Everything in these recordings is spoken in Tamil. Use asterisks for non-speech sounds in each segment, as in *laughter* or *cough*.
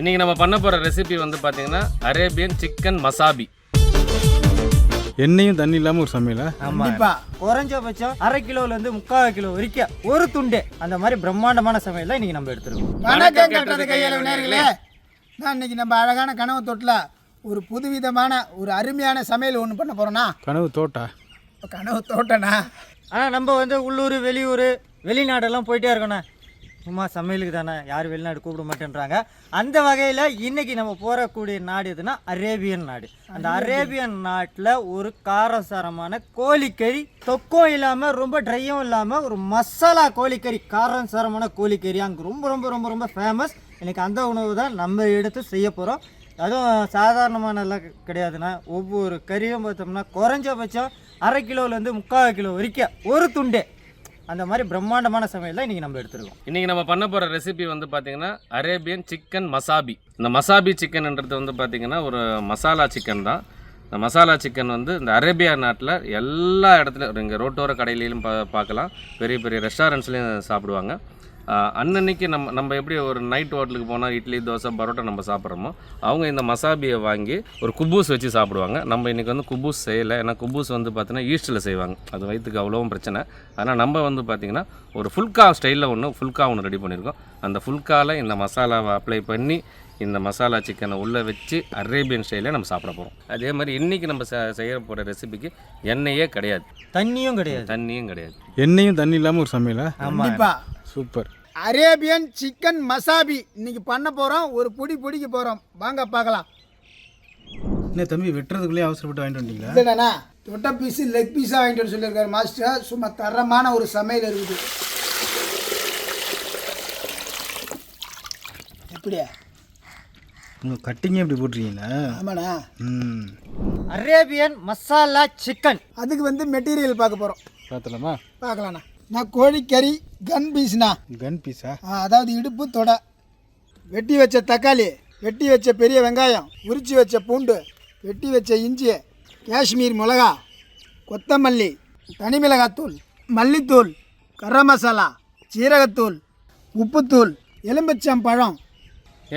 இன்றைக்கி நம்ம பண்ண போகிற ரெசிபி வந்து பார்த்தீங்கன்னா அரேபியன் சிக்கன் மசாபி எண்ணெயும் தண்ணி இல்லாமல் ஒரு சமையலா? கண்டிப்பா. குறைஞ்சபட்சம் அரை கிலோல இருந்து முக்கால் கிலோ வரைக்கும் ஒரு துண்டு. அந்த மாதிரி பிரம்மாண்டமான சமையல் தான் இன்னைக்கு நம்ம எடுத்துருக்கோம். வணக்கம் கட்டது கையில் நேர்களே. நான் இன்னைக்கு நம்ம அழகான கனவு தொட்டில் ஒரு புதுவிதமான ஒரு அருமையான சமையல் ஒன்று பண்ண போகிறோன்னா கனவு தோட்டா? கனவு தோட்டனா? ஆனால் நம்ம வந்து உள்ளூர் வெளியூர் வெளிநாடெல்லாம் போயிட்டே இருக்கோண்ணே சும்மா சமையலுக்கு தானே யார் வெளிநாடு கூப்பிட மாட்டேன்றாங்க. அந்த வகையில் இன்னைக்கு நம்ம போகக்கூடிய நாடு எதுனா அரேபியன் நாடு. அந்த அரேபியன். நாட்டில் ஒரு காரசாரமான கோழிக்கறி தொக்கும் இல்லாமல் ரொம்ப ட்ரையும் இல்லாமல் ஒரு மசாலா கோழிக்கறி காரசாரமான கோழிக்கறி. அங்கே ரொம்ப ரொம்ப ரொம்ப ரொம்ப ஃபேமஸ் இன்னைக்கு அந்த உணவு தான் நம்ம எடுத்து செய்ய போகிறோம் அதுவும் சாதாரணமான எல்லாம் கிடையாதுண்ணா ஒவ்வொரு கறியும் பார்த்தோம்னா குறைஞ்சபட்சம் அரை கிலோலேருந்து முக்கால் கிலோ வரைக்கும் ஒரு துண்டு. அந்த மாதிரி பிரம்மாண்டமான சமையல் தான் இன்றைக்கி நம்ம எடுத்துருக்கோம். இன்றைக்கி நம்ம பண்ண போகிற ரெசிபி வந்து பார்த்திங்கன்னா அரேபியன் சிக்கன் மசாபி இந்த மசாபி சிக்கன்ன்றது வந்து பார்த்தீங்கன்னா ஒரு மசாலா சிக்கன் தான். இந்த மசாலா சிக்கன் வந்து இந்த அரேபியா நாட்டில் எல்லா இடத்துலையும் இங்கே ரோட்டோர கடையிலையும் பா பார்க்கலாம் பெரிய பெரிய ரெஸ்டாரண்ட்ஸ்லேயும் சாப்பிடுவாங்க. அன்னன்னைக்கு நம்ம நம்ம எப்படி ஒரு நைட் ஹோட்டலுக்கு போனால் இட்லி தோசை பரோட்டா நம்ம சாப்பிட்றோமோ அவங்க இந்த மசாபியை வாங்கி ஒரு குபூஸ் வச்சு சாப்பிடுவாங்க. நம்ம இன்றைக்கி வந்து குபூஸ் செய்யலை. ஏன்னா குபூஸ் வந்து பார்த்தீங்கன்னா ஈஸ்டில் செய்வாங்க. அது வயிற்றுக்கு அவ்வளோவும் பிரச்சனை. ஆனால் நம்ம வந்து பார்த்திங்கன்னா ஒரு ஃபுல்கா ஸ்டைலில் ஒன்று ஃபுல்கா ஒன்று ரெடி பண்ணியிருக்கோம். அந்த ஃபுல்காவில் இந்த மசாலாவை அப்ளை பண்ணி இந்த மசாலா சிக்கனை உள்ளே வச்சு அரேபியன் ஸ்டைலில் நம்ம சாப்பிட போகிறோம் அதே மாதிரி இன்றைக்கி நம்ம செ- செய்ய போகிற ரெசிபிக்கு எண்ணெயே கிடையாது. தண்ணியும் கிடையாது. தண்ணியும் கிடையாது. எண்ணெயும் தண்ணி இல்லாமல் ஒரு சமையலா? கண்டிப்பா. சூப்பர். அரேபியன் சிக்கன் மசாபி. இன்னைக்கு பண்ண போகிறோம் ஒரு புடி பிடிக்க போகிறோம் வாங்க பார்க்கலாம். என்ன தம்பி வெட்டுறதுக்குள்ளேயே அவசரப்பட்டு வாங்கிட்டு வந்தீங்களா இதுதானா தொட்ட பீஸு லெக் பீஸாக வாங்கிட்டு வர சொல்லியிருக்காரு மாஸ்டர். சும்மா தரமான ஒரு சமையல் இருக்குது. எப்படியா? உங்கள் கட்டிங்கே இப்படி போட்டிருக்கீங்களா? ஆமாண்ணா. ம். Arabian masala chicken. அதுக்கு வந்து மெட்டீரியல் பார்க்க போகிறோம் பார்த்தலாமா பார்க்கலாண்ணா நான் கோழிக்கறி கன் பீஸ்ண்ணா கன் பீஸா ஆ, அதாவது இடுப்பு தொடை. வெட்டி வச்ச தக்காளி வெட்டி வச்ச பெரிய வெங்காயம் உரிச்சு வச்ச பூண்டு வெட்டி வச்ச இஞ்சி காஷ்மீர் மிளகா கொத்தமல்லி தனி மிளகாத்தூள் மல்லித்தூள் கரம் மசாலா சீரகத்தூள் உப்புத்தூள் எலும்பச்சம் பழம்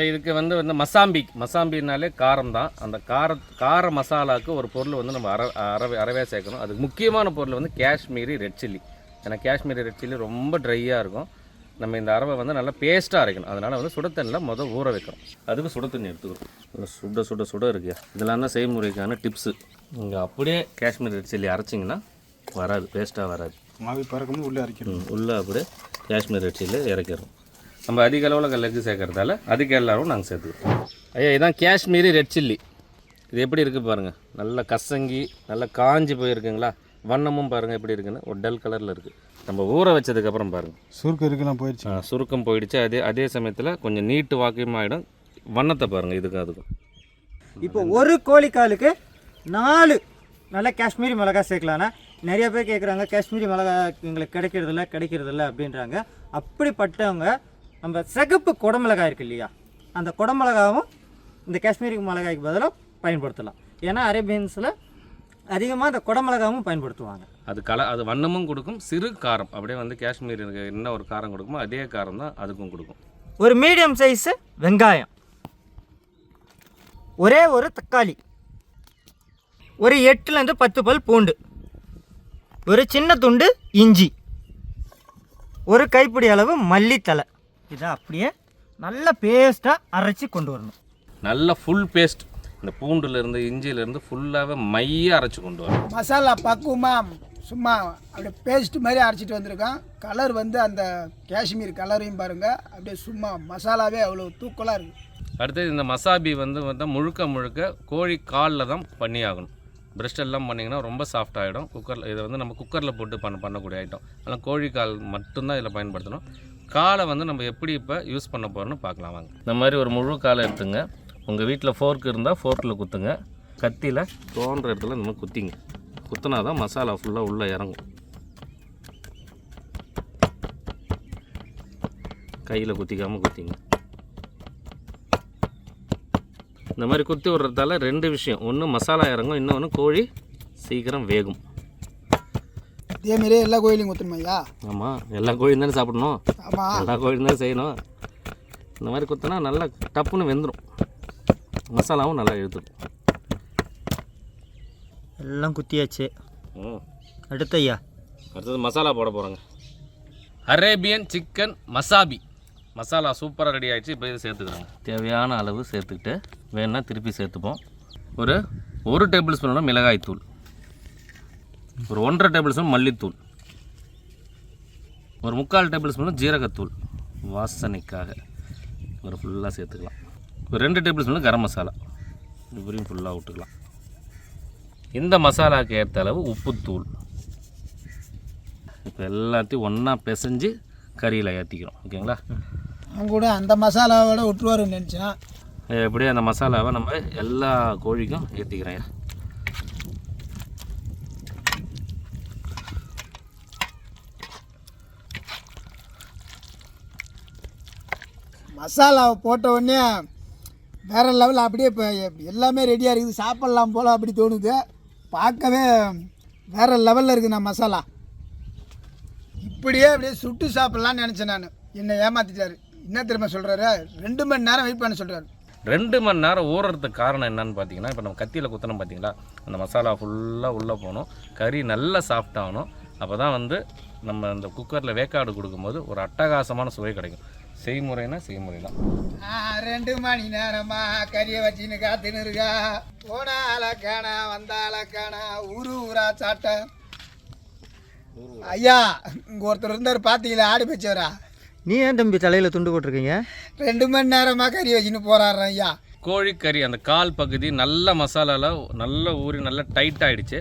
இதுக்கு வந்து வந்து மசாம்பி. மசாம்பினாலே காரம் தான். அந்த கார கார மசாலாவுக்கு ஒரு பொருள் வந்து நம்ம அற அறவே அறவே சேர்க்கணும். அதுக்கு முக்கியமான பொருள் வந்து காஷ்மீரி ரெட் சில்லி. ஏன்னா காஷ்மீரி ரெட் சில்லி ரொம்ப ட்ரையாக இருக்கும். நம்ம இந்த அரவை வந்து நல்லா பேஸ்ட்டாக அரைக்கணும். அதனால் வந்து சுட தண்ணியில் முதல் ஊற வைக்கணும். அதுக்கு சுட தண்ணி எடுத்துக்கிறோம் சுட சுட சுட இருக்கு. இதெல்லாம் தான் செய்முறைக்கான டிப்ஸு நீங்கள் அப்படியே காஷ்மீரி ரெட் சில்லி அரைச்சிங்கன்னா வராது. பேஸ்ட்டாக வராது. மாவி பறக்கணும் உள்ளே அரைக்கணும். உள்ள அப்படியே காஷ்மீர் ரெட் சில்லி இறக்கிறோம் நம்ம அதிக அளவில் லெக்கு சேர்க்கறதால அதுக்கு எல்லாரும் நாங்கள் சேர்த்துக்கிறோம். ஐயா இதான் காஷ்மீரி ரெட் சில்லி இது எப்படி இருக்குது பாருங்கள் நல்ல கசங்கி நல்லா காஞ்சி போயிருக்குங்களா? வண்ணமும் பாருங்கள் எப்படி இருக்குன்னு. ஒரு டல் கலரில் இருக்குது நம்ம ஊற வச்சதுக்கப்புறம் பாருங்கள் சுருக்கு இருக்கலாம் போயிடுச்சு. சுருக்கம் போயிடுச்சு. அதே அதே சமயத்தில் கொஞ்சம் நீட்டு வாக்கியமாக ஆகிடும் வண்ணத்தை பாருங்கள் இதுக்கும் அதுக்கும். இப்போ ஒரு கோழிக்காலுக்கு நாலு நல்ல காஷ்மீரி மிளகாய் சேர்க்கலாம்னா நிறைய பேர் கேட்குறாங்க காஷ்மீரி மிளகாய் எங்களுக்கு கிடைக்கிறதில்ல கிடைக்கிறதில்ல அப்படின்றாங்க. அப்படிப்பட்டவங்க நம்ம சிகப்பு குடமிளகாய் இருக்கு இல்லையா? அந்த குடமிளகாவும் இந்த காஷ்மீரி மிளகாய்க்கு பதிலாக பயன்படுத்தலாம். ஏன்னா அரேபியன்ஸில் அதிகமாக இந்த குடமிளகாவும் பயன்படுத்துவாங்க. அது கல அது வண்ணமும் கொடுக்கும் சிறு காரம் அப்படியே வந்து காஷ்மீருக்கு என்ன ஒரு காரம் கொடுக்குமோ அதே காரம் தான் அதுக்கும் கொடுக்கும். ஒரு மீடியம் சைஸு வெங்காயம். ஒரே ஒரு தக்காளி. ஒரு எட்டுலேருந்து பத்து பல் பூண்டு. ஒரு சின்ன துண்டு இஞ்சி. ஒரு கைப்பிடி அளவு மல்லித்தலை இதை அப்படியே நல்ல பேஸ்ட்டாக அரைச்சி கொண்டு வரணும். நல்ல ஃபுல் பேஸ்ட் இந்த பூண்டுலேருந்து இஞ்சிலேருந்து ஃபுல்லாகவே மையாக அரைச்சி கொண்டு வரும் மசாலா பக்குவமாக சும்மா அப்படியே பேஸ்ட் மாதிரி அரைச்சிட்டு வந்திருக்கோம். கலர் வந்து அந்த காஷ்மீர் கலரையும் பாருங்கள் அப்படியே சும்மா மசாலாவே அவ்வளோ தூக்கலாக இருக்குது அடுத்தது இந்த மசாபி வந்து வந்து முழுக்க முழுக்க கோழி காலில் தான் பண்ணி ஆகணும் பிரஸ்ட் எல்லாம் பண்ணிங்கன்னா ரொம்ப சாஃப்ட் ஆகிடும் குக்கரில் இதை வந்து நம்ம குக்கரில் போட்டு பண்ண பண்ணக்கூடிய ஐட்டம் ஆனால் கோழி கால் மட்டும்தான் இதில் பயன்படுத்தணும். காலை வந்து நம்ம எப்படி இப்போ யூஸ் பண்ண போகிறோம்னு பார்க்கலாம் வாங்க. இந்த மாதிரி ஒரு முழு காலை எடுத்துங்க. உங்கள் வீட்டில் ஃபோர்க் இருந்தால் ஃபோர்க்கில் குத்துங்க. கத்தியில் தோன்ற இடத்துல இந்த மாதிரி குத்திங்க. குத்துனா தான் மசாலா ஃபுல்லாக உள்ளே இறங்கும். கையில் குத்திக்காமல் குத்திங்க. இந்த மாதிரி குத்தி விடுறதால ரெண்டு விஷயம். ஒன்று மசாலா இறங்கும் இன்னொன்று கோழி சீக்கிரம் வேகும். இதேமாரியே எல்லா கோயிலையும் ஐயா? ஆமாம் எல்லா கோழியும் தானே சாப்பிடணும். எல்லா கோழியும் தான் செய்யணும். இந்த மாதிரி குத்தினா நல்லா டப்புன்னு வெந்துடும் மசாலாவும் நல்லா இழுத்துடும் எல்லாம் குத்தியாச்சு. ம். அடுத்து ஐயா அடுத்தது மசாலா போட போகிறோங்க அரேபியன் சிக்கன் மசாபி. மசாலா சூப்பராக ரெடி ஆயிடுச்சு இப்போ இது சேர்த்துக்கிறோங்க. தேவையான அளவு சேர்த்துக்கிட்டு வேணும்னா திருப்பி சேர்த்துப்போம். ஒரு ஒரு டேபிள் ஸ்பூனோட மிளகாய் தூள். ஒரு ஒன்றரை டேபிள் ஸ்பூன் மல்லித்தூள். ஒரு முக்கால் டேபிள் ஸ்பூன் ஜீரகத்தூள். வாசனைக்காக. ஒரு ஃபுல்லாக சேர்த்துக்கலாம். ஒரு ரெண்டு டேபிள் ஸ்பூன் கரம் மசாலா. இப்படியும் ஃபுல்லாக விட்டுக்கலாம். இந்த மசாலாவுக்கு ஏற்ற அளவு உப்புத்தூள். இப்போ எல்லாத்தையும் ஒன்றா பிசைஞ்சு கறியில் ஏற்றிக்கிறோம் ஓகேங்களா? அவன் கூட அந்த மசாலாவோட விட்டுருவாருன்னு நினச்சேன். எப்படியே அந்த மசாலாவை நம்ம எல்லா கோழிக்கும் ஏற்றிக்கிறேன் மசாலாவை போட்ட உடனே வேறு லெவலில் அப்படியே இப்போ எல்லாமே ரெடியாக இருக்குது. சாப்பிட்லாம் போல் அப்படி தோணுது. பார்க்கவே வேற லெவலில் இருக்குது நான் மசாலா இப்படியே அப்படியே சுட்டு சாப்பிட்லான்னு நினச்சேன் நான். என்னை ஏமாத்திட்டாரு. என்ன திரும்ப சொல்கிறாரு ரெண்டு மணி நேரம் வெயிட் பண்ண சொல்கிறாரு ரெண்டு மணி நேரம் ஊறுறதுக்கு காரணம் என்னன்னு பார்த்தீங்கன்னா இப்போ நம்ம கத்தியில் குத்தணும் பார்த்தீங்களா அந்த மசாலா ஃபுல்லாக உள்ளே போகணும் கறி நல்லா சாஃப்டாகணும் அப்போ தான் வந்து நம்ம அந்த குக்கரில் வேக்காடு கொடுக்கும்போது ஒரு அட்டகாசமான சுவை கிடைக்கும். செய்முறைனா செய்முறை தான் ரெண்டு மணி நேரமா கறியை வச்சுன்னு காத்துன்னு இருக்கா? போனால காணா வந்தால காணா ஊரு ஊரா சாட்ட. ஐயா இங்கே ஒருத்தர் இருந்தார் பார்த்தீங்களா ஆடி வச்சவரா நீ ஏன் தம்பி தலையில் துண்டு போட்டிருக்கீங்க? ரெண்டு மணி நேரமா கறி வச்சுன்னு போறாரு ஐயா. கோழிக்கறி அந்த கால் பகுதி நல்ல மசாலாவில் நல்ல ஊறி நல்லா டைட் ஆயிடுச்சு.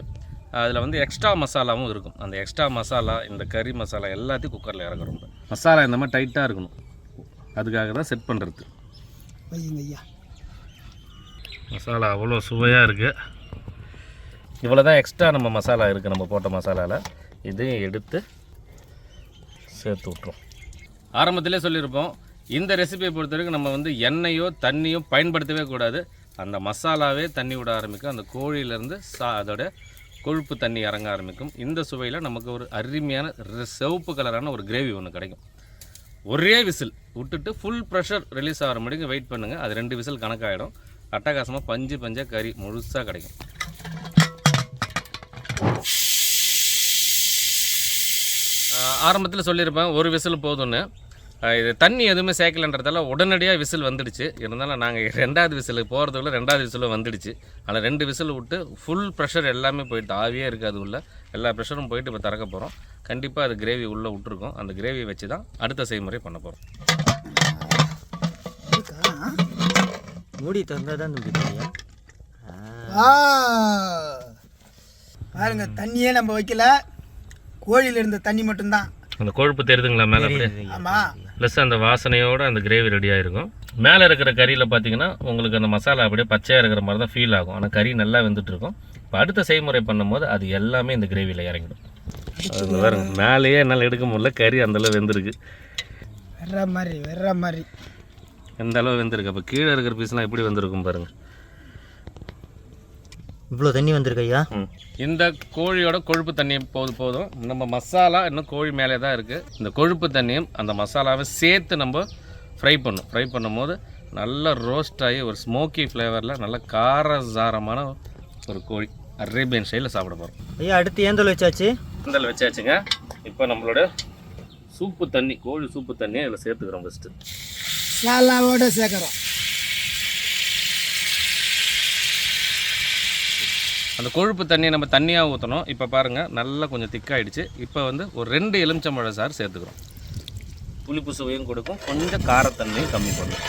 அதில் வந்து எக்ஸ்ட்ரா மசாலாவும் இருக்கும். அந்த எக்ஸ்ட்ரா மசாலா இந்த கறி மசாலா எல்லாத்தையும் குக்கரில் இறக்குறோம். இப்ப. மசாலா இந்த மாதிரி டைட்டாக இருக்கணும். அதுக்காக தான் செட் பண்ணுறது ஐயா மசாலா அவ்வளோ சுவையாக இருக்குது இவ்வளோ தான் எக்ஸ்ட்ரா நம்ம மசாலா இருக்குது நம்ம போட்ட மசாலாவில் இதையும் எடுத்து சேர்த்து விட்ருவோம் ஆரம்பத்திலே சொல்லியிருப்போம் இந்த ரெசிபியை பொறுத்த வரைக்கும் நம்ம வந்து எண்ணெயோ தண்ணியோ பயன்படுத்தவே கூடாது. அந்த மசாலாவே தண்ணி விட ஆரம்பிக்கும். அந்த கோழியிலேருந்து சா அதோட கொழுப்பு தண்ணி இறங்க ஆரம்பிக்கும். இந்த சுவையில் நமக்கு ஒரு அருமையான சிவப்பு கலரான ஒரு கிரேவி ஒன்று கிடைக்கும். ஒரே விசில் விட்டுட்டு ஃபுல் ப்ரெஷர் ரிலீஸ் ஆகிற மணிக்கு வெயிட் பண்ணுங்கள் அது ரெண்டு விசில் கணக்காயிடும். அட்டகாசமாக பஞ்சு பஞ்சாக கறி முழுசாக கிடைக்கும். ஆரம்பத்தில் சொல்லியிருப்பேன் ஒரு விசில் போதும்னு. இது தண்ணி எதுவுமே சேர்க்கலன்றதால உடனடியாக விசில் வந்துடுச்சு. இருந்தாலும் நாங்கள் ரெண்டாவது விசில் போகிறதுக்குள்ள ரெண்டாவது விசில் வந்துடுச்சு. ஆனால் ரெண்டு விசில் விட்டு ஃபுல் ப்ரெஷர் எல்லாமே போயிட்டு ஆவியே இருக்காது உள்ள. எல்லா ப்ரெஷரும் போயிட்டு இப்போ திறக்க போகிறோம் கண்டிப்பாக அது கிரேவி உள்ளே விட்டுருக்கோம். அந்த கிரேவியை வச்சு தான் அடுத்த செய்முறை பண்ண போகிறோம் மூடி தந்தால் தான் பாருங்க தண்ணியே நம்ம வைக்கல. கோழியில் இருந்த தண்ணி மட்டும்தான். அந்த கொழுப்பு தெரியுதுங்களா மேலே அப்படியே? ஆமாம் ப்ளஸ் அந்த வாசனையோடு அந்த கிரேவி ரெடி ஆயிருக்கும். மேலே இருக்கிற கறியில் பார்த்தீங்கன்னா உங்களுக்கு அந்த மசாலா அப்படியே பச்சையாக இருக்கிற மாதிரி தான் ஃபீல் ஆகும். ஆனால் கறி நல்லா வெந்துட்டு இருக்கும் இப்போ அடுத்த செய்முறை பண்ணும்போது அது எல்லாமே இந்த கிரேவியில் இறங்கிடும். அது பாருங்க மேலேயே என்னால் எடுக்க முடியல. கறி அந்தளவு வெந்திருக்கு. வெற மாதிரி வெற மாதிரி. எந்த அளவு வெந்திருக்கு? அப்போ கீழே இருக்கிற பீஸ்லாம் எப்படி வெந்திருக்கும் பாருங்க. இவ்வளோ தண்ணி வந்திருக்கு ஐயா. இந்த கோழியோட கொழுப்பு தண்ணி போது போதும். நம்ம மசாலா இன்னும் கோழி மேலே தான் இருக்குது இந்த கொழுப்பு தண்ணியும் அந்த மசாலாவை சேர்த்து நம்ம ஃப்ரை பண்ணும். ஃப்ரை பண்ணும்போது நல்ல ரோஸ்ட் ஆகி ஒரு ஸ்மோக்கி ஃப்ளேவரில் நல்ல காரசாரமான ஒரு கோழி அரேபியன் ஸ்டைலில் சாப்பிட போகிறோம் ஐயா அடுத்து ஏந்தல் வச்சாச்சு? இதில் வச்சாச்சுங்க. இப்போ நம்மளோட சூப்பு தண்ணி கோழி சூப்பு தண்ணியை இதில் சேர்த்துக்கிறோம் ஃபஸ்ட்டு சாலாவோட சேர்க்குறோம். அந்த கொழுப்பு தண்ணியை நம்ம தண்ணியாக ஊற்றணும் இப்போ பாருங்கள் நல்லா கொஞ்சம் திக்காயிடுச்சு. இப்போ வந்து ஒரு ரெண்டு எலுமிச்சம்பழ சாறு சேர்த்துக்கிறோம். புளிப்பு சுவையும் கொடுக்கும். கொஞ்சம் காரத்தன்மையும் கம்மி பண்ணும்.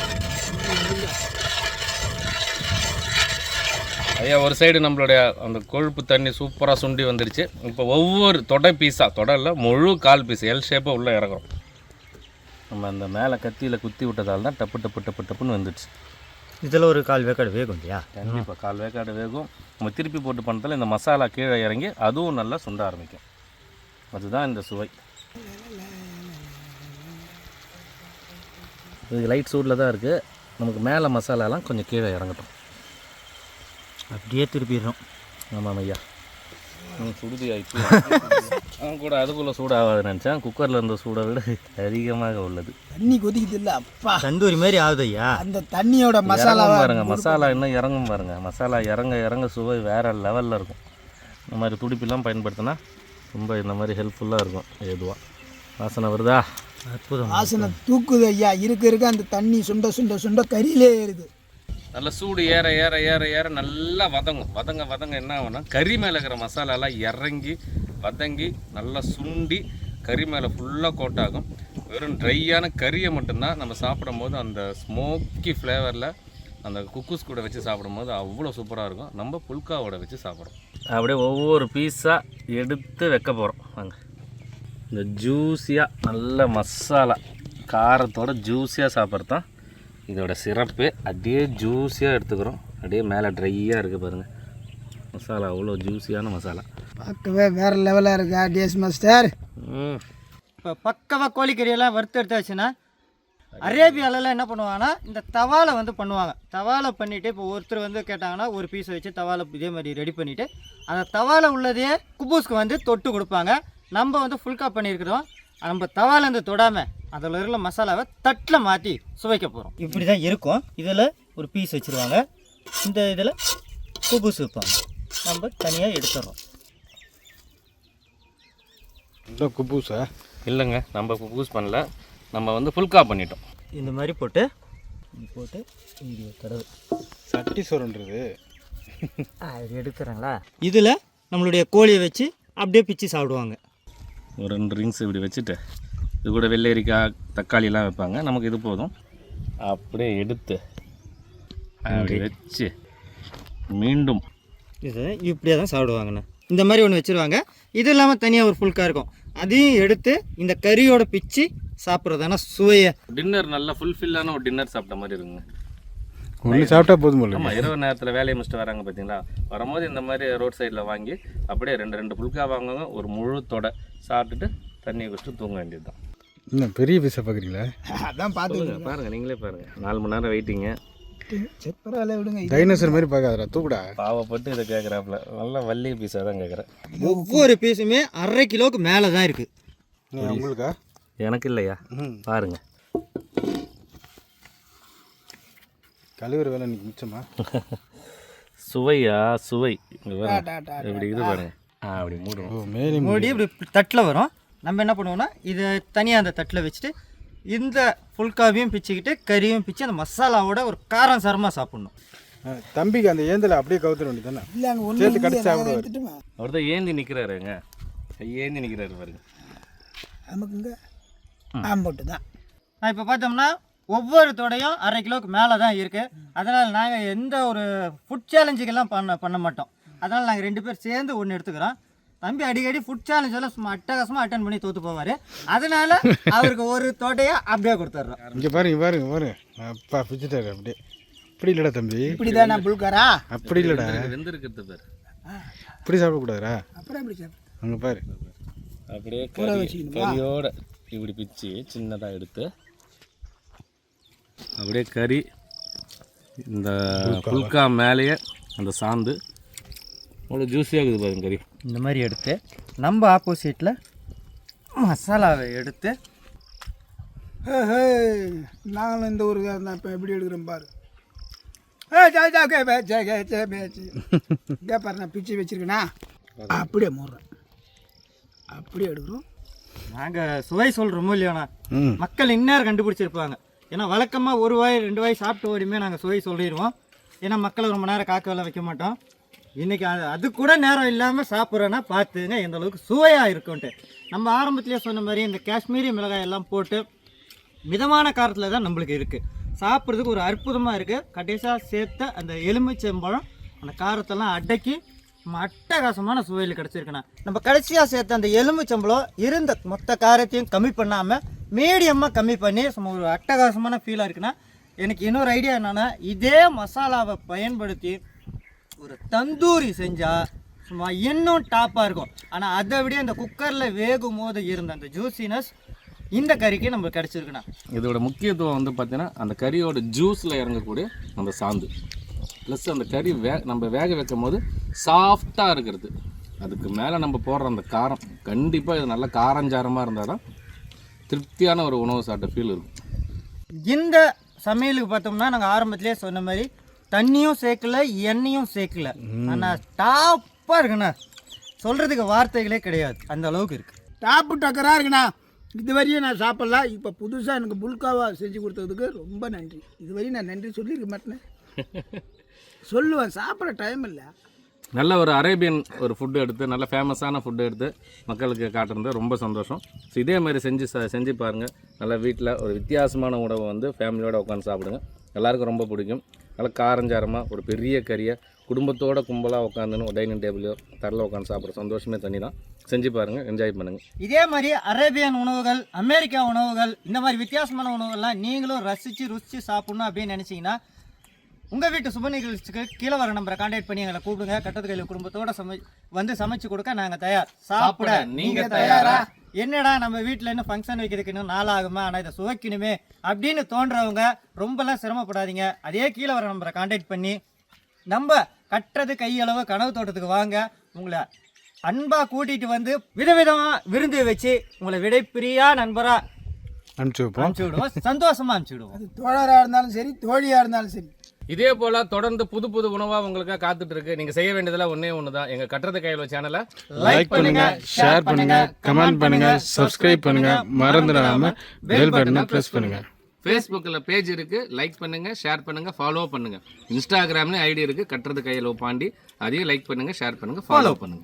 ஐயா ஒரு சைடு நம்மளுடைய அந்த கொழுப்பு தண்ணி சூப்பராக சுண்டி வந்துடுச்சு. இப்போ ஒவ்வொரு தொடை பீஸாக தொடரில் முழு கால் பீஸ் எல் ஷேப்பாக உள்ளே இறங்குறோம் நம்ம அந்த மேலே கத்தியில் குத்தி விட்டதால் தான் டப்பு டப்பு டப்பு டப்புன்னு வந்துடுச்சு. இதில் ஒரு கால் வேக்காடு வேகும் இல்லையா? கண்டிப்பாக கால் வேக்காடு வேகும். நம்ம திருப்பி போட்டு பண்ணதால இந்த மசாலா கீழே இறங்கி அதுவும் நல்லா சுண்ட ஆரம்பிக்கும். அதுதான் இந்த சுவை. இது லைட் சூடில் தான் இருக்குது நமக்கு மேலே மசாலாலாம் கொஞ்சம் கீழே இறங்கட்டும். அப்படியே திருப்பிடுறோம் ஆமாம் ஐயா. சுடுதி ஆயிடுச்சு அவன் கூட அதுக்குள்ளே சூடாகாது நினச்சேன். குக்கரில் இருந்த சூடை விட அதிகமாக உள்ளது. தண்ணி கொதிக்குது இல்லை அப்பா. தந்தூரி மாதிரி ஆகுது ஐயா. அந்த தண்ணியோட மசாலா பாருங்க மசாலா இன்னும் இறங்கும் பாருங்க. மசாலா இறங்க இறங்க சுவை வேற லெவலில் இருக்கும். இந்த மாதிரி துடிப்பெல்லாம் பயன்படுத்தினா ரொம்ப இந்த மாதிரி ஹெல்ப்ஃபுல்லாக இருக்கும் எதுவாக வாசனை வருதா? அற்புதம். வாசனை தூக்குது ஐயா. இருக்க இருக்க. அந்த தண்ணி சுண்ட சுண்ட சுண்ட கறியிலே ஏறுது. நல்ல சூடு ஏற ஏற ஏற ஏற நல்லா வதங்கும். வதங்க வதங்க என்ன ஆகும்னா கறி மேலே இருக்கிற மசாலாலாம் இறங்கி வதங்கி நல்லா சுண்டி கறி மேலே ஃபுல்லாக கோட்டாகும். வெறும் ட்ரையான கறியை மட்டும்தான் நம்ம சாப்பிடும் போது அந்த ஸ்மோக்கி ஃப்ளேவரில் அந்த குக்கூஸ் கூட வச்சு சாப்பிடும்போது அவ்வளோ சூப்பராக இருக்கும். நம்ம புல்காவோட வச்சு சாப்பிட்றோம். அப்படியே ஒவ்வொரு பீஸாக எடுத்து வைக்க போகிறோம் வாங்க. இந்த ஜூஸியாக நல்ல மசாலா காரத்தோட ஜூஸியாக சாப்பிட்றது தான் இதோட சிறப்பு அப்படியே ஜூஸியாக எடுத்துக்கிறோம். அப்படியே மேலே ட்ரையாக இருக்குது பாருங்கள் மசாலா அவ்வளோ ஜூஸியான மசாலா. பார்க்கவே வேற லெவலாக இருக்கா டிஎஸ் மாஸ்டர் இப்போ பக்கவாக கோழிக்கறியெல்லாம் வறுத்து எடுத்தாச்சுன்னா அரேபியாலலாம் என்ன பண்ணுவாங்கன்னா இந்த தவாலை வந்து பண்ணுவாங்க. தவாலை பண்ணிவிட்டு இப்போ ஒருத்தர் வந்து கேட்டாங்கன்னா ஒரு பீஸை வச்சு தவாலை இதே மாதிரி ரெடி பண்ணிவிட்டு அந்த தவாலை உள்ளதையே குபூஸ்க்கு வந்து தொட்டு கொடுப்பாங்க. நம்ம வந்து ஃபுல்கா பண்ணியிருக்கிறோம். நம்ம தவாலை வந்து தொடாமல் அதில் இருக்கிற மசாலாவை தட்டில் மாற்றி சுவைக்க போகிறோம் இப்படி தான் இருக்கும். இதில் ஒரு பீஸ் வச்சுருவாங்க. இந்த இதில் குபூஸ் வைப்பாங்க நம்ம தனியாக எடுத்துடுறோம் இன்னும் குப்பூசா இல்லைங்க நம்ம யூஸ் பண்ணல. நம்ம வந்து ஃபுல்கா பண்ணிட்டோம். இந்த மாதிரி போட்டு போட்டு இங்கே தடவை. சட்டி சோறுன்றது இது எடுத்துறாங்களா இதில் நம்மளுடைய கோழியை வச்சு அப்படியே பிச்சு சாப்பிடுவாங்க. ஒரு ரெண்டு ரிங்ஸ் இப்படி வச்சுட்டு இது கூட வெள்ளரிக்காய் தக்காளிலாம் வைப்பாங்க. நமக்கு இது போதும். அப்படியே எடுத்து அப்படி வச்சு மீண்டும் இது இப்படியே தான் சாப்பிடுவாங்கண்ணா. இந்த மாதிரி ஒன்று வச்சுருவாங்க. இது இல்லாமல் தனியாக ஒரு ஃபுல்கா இருக்கும். அதையும் எடுத்து இந்த கறியோட பிச்சு சாப்பிட்றதான சுவையை. டின்னர் நல்லா ஃபுல்ஃபில்லான ஒரு டின்னர் சாப்பிட்ட மாதிரி இருக்குங்க. ஒன்று சாப்பிட்டா போதும் ஆமாம் இரவு நேரத்தில் வேலையை முடிச்சுட்டு வராங்க பார்த்தீங்களா வரும்போது இந்த மாதிரி ரோட் சைடில் வாங்கி அப்படியே ரெண்டு ரெண்டு புல்கா வாங்குங்க. ஒரு முழு தொடை சாப்பிட்டுட்டு தண்ணியை குடிச்சிட்டு தூங்க வேண்டியது தான் இன்னும் பெரிய பீஸை பார்க்குறீங்களா அதான் பார்த்து பாருங்கள் நீங்களே பாருங்கள் நாலு மணி நேரம் வெயிட்டிங்க. சரி பரவாயில்ல விடுங்க. டைனோசர் மாதிரி பார்க்காதடா தூக்குடா. பாவப்பட்டு இதை கேட்குறாப்புல நல்லா வள்ளி பீஸாக தான் கேட்குறேன் ஒவ்வொரு பீஸுமே அரை கிலோவுக்கு மேலே தான் இருக்குது நீ உங்களுக்கா எனக்கு இல்லையா? ம். பாருங்க. கழுவுற வேலை இன்னைக்கு மிச்சமா? *laughs* சுவையா சுவை. இப்படி இது பாருங்க. ஆ அப்படி மேலே மூடி இப்படி தட்டில் வரும். நம்ம என்ன பண்ணுவோம்னா இதை தனியாக அந்த தட்டில் வச்சுட்டு இந்த ஃபுல்காவையும் பிச்சுக்கிட்டு கறியும் பிச்சு அந்த மசாலாவோட ஒரு காரம் சாரமாக சாப்பிட்ணும். தம்பிக்கு அந்த ஏந்தலை அப்படியே கவுத்துற அங்கே ஒன்று சேர்த்து கடிச்சு சாப்பிடுவார் அவர் தான் ஏந்தி நிற்கிறாருங்க ஏந்தி நிற்கிறாரு பாருங்க. நமக்குங்க ஆம்பட்டு தான். நான் இப்போ பார்த்தோம்னா ஒவ்வொரு தொடையும் அரை கிலோவுக்கு மேலே தான் இருக்குது அதனால் நாங்கள் எந்த ஒரு ஃபுட் சேலஞ்சுக்கெல்லாம் பண்ண பண்ண மாட்டோம். அதனால் நாங்கள் ரெண்டு பேர் சேர்ந்து ஒன்று எடுத்துக்கிறோம். தம்பி அடிக்கடி ஃபுட் சேலஞ்ச் எல்லாம் சும்மா அட்டகாசமாக அட்டன் பண்ணி தோற்று போவார். அதனால அவருக்கு ஒரு தொடையை அப்படியே கொடுத்துட்றோம். இங்கே பாருங்க இங்க பாருங்க பாருங்க அப்பா பிச்சுட்டாரு அப்படியே. அப்படி இல்லைடா தம்பி. இப்படி தான் நான் புல்காரா? அப்படி இல்லைடா. வெந்திருக்கிறது பேர். இப்படி சாப்பிடக்கூடாதுடா. அப்புறம் எப்படி சார் அங்கே பாரு. அப்படியே கறி கறியோட இப்படி பிச்சு சின்னதாக எடுத்து அப்படியே கறி இந்த புல்கா மேலேயே அந்த சாந்து அவ்வளோ ஜூஸியாக இருக்குது பாருங்க கறி. இந்த மாதிரி எடுத்து நம்ம ஆப்போசிட்டில் மசாலாவை எடுத்து நாங்களும் இந்த ஊருக்கு இருந்தால் இப்போ எப்படி எடுக்கிறோம் பாரு. ஏ ஜா ஜா கே பே ஜே கே ஜே பே ஜே. இங்கே பாரு நான் பிச்சு வச்சிருக்கேனா? அப்படியே மூடுறேன். அப்படியே எடுக்கிறோம். நாங்கள் சுவை சொல்கிறோமோ இல்லையாண்ணா? மக்கள் இந்நேரம் கண்டுபிடிச்சிருப்பாங்க. ஏன்னா வழக்கமாக ஒரு வாய் ரெண்டு வாய் சாப்பிட்டு ஓடியுமே நாங்கள் சுவை சொல்லிடுவோம். ஏன்னா மக்களை ரொம்ப நேரம் காக்கவெல்லாம் வைக்க மாட்டோம். இன்றைக்கி அது அது கூட நேரம் இல்லாமல் சாப்பிட்றேன்னா பார்த்துங்க எந்த அளவுக்கு சுவையாக இருக்கும்ன்ட்டு நம்ம ஆரம்பத்திலே சொன்ன மாதிரி இந்த காஷ்மீரி மிளகாய் எல்லாம் போட்டு மிதமான காரத்தில் தான் நம்மளுக்கு இருக்குது சாப்பிட்றதுக்கு ஒரு அற்புதமாக இருக்குது கடைசியாக சேர்த்த அந்த எலுமிச்சம்பழம் அந்த காரத்தெல்லாம் அடக்கி நம்ம அட்டகாசமான சுவையில் கிடச்சிருக்குண்ணா. நம்ம கடைசியாக சேர்த்த அந்த எலுமிச்சம்பழம் இருந்த மொத்த காரத்தையும் கம்மி பண்ணாமல் மீடியமாக கம்மி பண்ணி சும்மா ஒரு அட்டகாசமான ஃபீலாக இருக்குன்னா எனக்கு இன்னொரு ஐடியா என்னென்னா இதே மசாலாவை பயன்படுத்தி ஒரு தந்தூரி செஞ்சால் சும்மா இன்னும் டாப்பாக இருக்கும். ஆனால் அதை விட அந்த குக்கரில் வேகும் போது இருந்த அந்த ஜூசினஸ் இந்த கறிக்கு நம்மளுக்கு கிடச்சிருக்குண்ணா. இதோட முக்கியத்துவம் வந்து பார்த்தீங்கன்னா அந்த கறியோட ஜூஸில் இறங்கக்கூடிய அந்த சாந்து. ப்ளஸ் அந்த கறி வே நம்ம வேக வைக்கும் போது சாஃப்டாக இருக்கிறது. அதுக்கு மேலே நம்ம போடுற அந்த காரம் கண்டிப்பாக இது நல்ல காரஞ்சாரமாக இருந்தால் தான் திருப்தியான ஒரு உணவு சாப்பிட்ட ஃபீல் இருக்கும். இந்த சமையலுக்கு பார்த்தோம்னா நாங்கள் ஆரம்பத்திலே சொன்ன மாதிரி தண்ணியும் சேர்க்கல எண்ணெயும் சேர்க்கல. ஆனால் டாப்பாக இருக்குண்ணா. சொல்கிறதுக்கு வார்த்தைகளே கிடையாது. அந்த அளவுக்கு இருக்குது டாப்பு டக்கராக இருக்குண்ணா. இதுவரையும் நான் சாப்பிடலாம் இப்போ புதுசாக எனக்கு புல்காவா செஞ்சு கொடுத்ததுக்கு ரொம்ப நன்றி. இதுவரையும் நான் நன்றி சொல்லியிருக்க மாட்டேனே. *laughs* சொல்லுவேன். சாப்பிட டைம் இல்லை. நல்ல ஒரு அரேபியன் ஒரு ஃபுட்டு எடுத்து நல்ல ஃபேமஸான ஃபுட்டு எடுத்து மக்களுக்கு காட்டுறது ரொம்ப சந்தோஷம். ஸோ இதே மாதிரி செஞ்சு ச- செஞ்சு பாருங்கள் நல்லா வீட்டில் ஒரு வித்தியாசமான உணவை வந்து ஃபேமிலியோட உட்காந்து சாப்பிடுங்க. எல்லாருக்கும் ரொம்ப பிடிக்கும். நல்லா காரஞ்சாரமாக ஒரு பெரிய கறியை குடும்பத்தோட கும்பலாக உட்காந்துன்னு ஒரு டைனிங் டேபிளையோ தரல உட்காந்து சாப்பிட்ற சந்தோஷமே தனி தான் செஞ்சு பாருங்கள் என்ஜாய் பண்ணுங்கள் இதே மாதிரி அரேபியன் உணவுகள் அமெரிக்கா உணவுகள் இந்த மாதிரி வித்தியாசமான உணவுகள்லாம் நீங்களும் ரசித்து ருசித்து சாப்பிட்ணும் அப்படின்னு நினச்சிங்கன்னா உங்கள் வீட்டு சுப நிகழ்ச்சிக்கு கீழே வர நம்பரை கான்டாக்ட் பண்ணி எங்களை கூப்பிடுங்க. கட்டத்து கையில் குடும்பத்தோட சமை வந்து சமைச்சு கொடுக்க நாங்கள் தயார். சாப்பிட நீங்கள் தயாரா? என்னடா நம்ம வீட்டில் இன்னும் ஃபங்க்ஷன் வைக்கிறதுக்கு இன்னும் நாள் ஆகுமா ஆனால் இதை சுவைக்கணுமே அப்படின்னு தோன்றவங்க ரொம்பலாம் சிரமப்படாதீங்க. அதே கீழே வர நம்பரை கான்டாக்ட் பண்ணி நம்ம கட்டுறது கையளவு கனவு தோட்டத்துக்கு வாங்க. உங்களை அன்பாக கூட்டிகிட்டு வந்து விதவிதமாக விருந்து வச்சு உங்களை விடைப்பிரியா நண்பராக அனுப்பிச்சி விடுவோம். சந்தோஷமாக அனுப்பிச்சி விடுவோம். அது தோழராக இருந்தாலும் சரி தோழியாக இருந்தாலும் சரி. இதே போல் தொடர்ந்து புது புது உணவாக உங்களுக்காக காத்துட்டு இருக்கு நீங்கள் செய்ய வேண்டியதெல்லாம் ஒன்றே ஒன்று தான் எங்கள் கட்டுறது கையில் சேனலை லைக் பண்ணுங்க ஷேர் பண்ணுங்க கமெண்ட் பண்ணுங்க சப்ஸ்கிரைப் பண்ணுங்க மறந்துடாம பெல் பட்டனை பிரஸ் பண்ணுங்க. ஃபேஸ்புக்கில் பேஜ் இருக்கு லைக் பண்ணுங்க ஷேர் பண்ணுங்க ஃபாலோ பண்ணுங்க. இன்ஸ்டாகிராம்லேயும் ஐடி இருக்கு கட்டுறது கையில் பாண்டி. அதையும் லைக் பண்ணுங்க ஷேர் பண்ணுங்க ஃபாலோ பண்ணுங்க.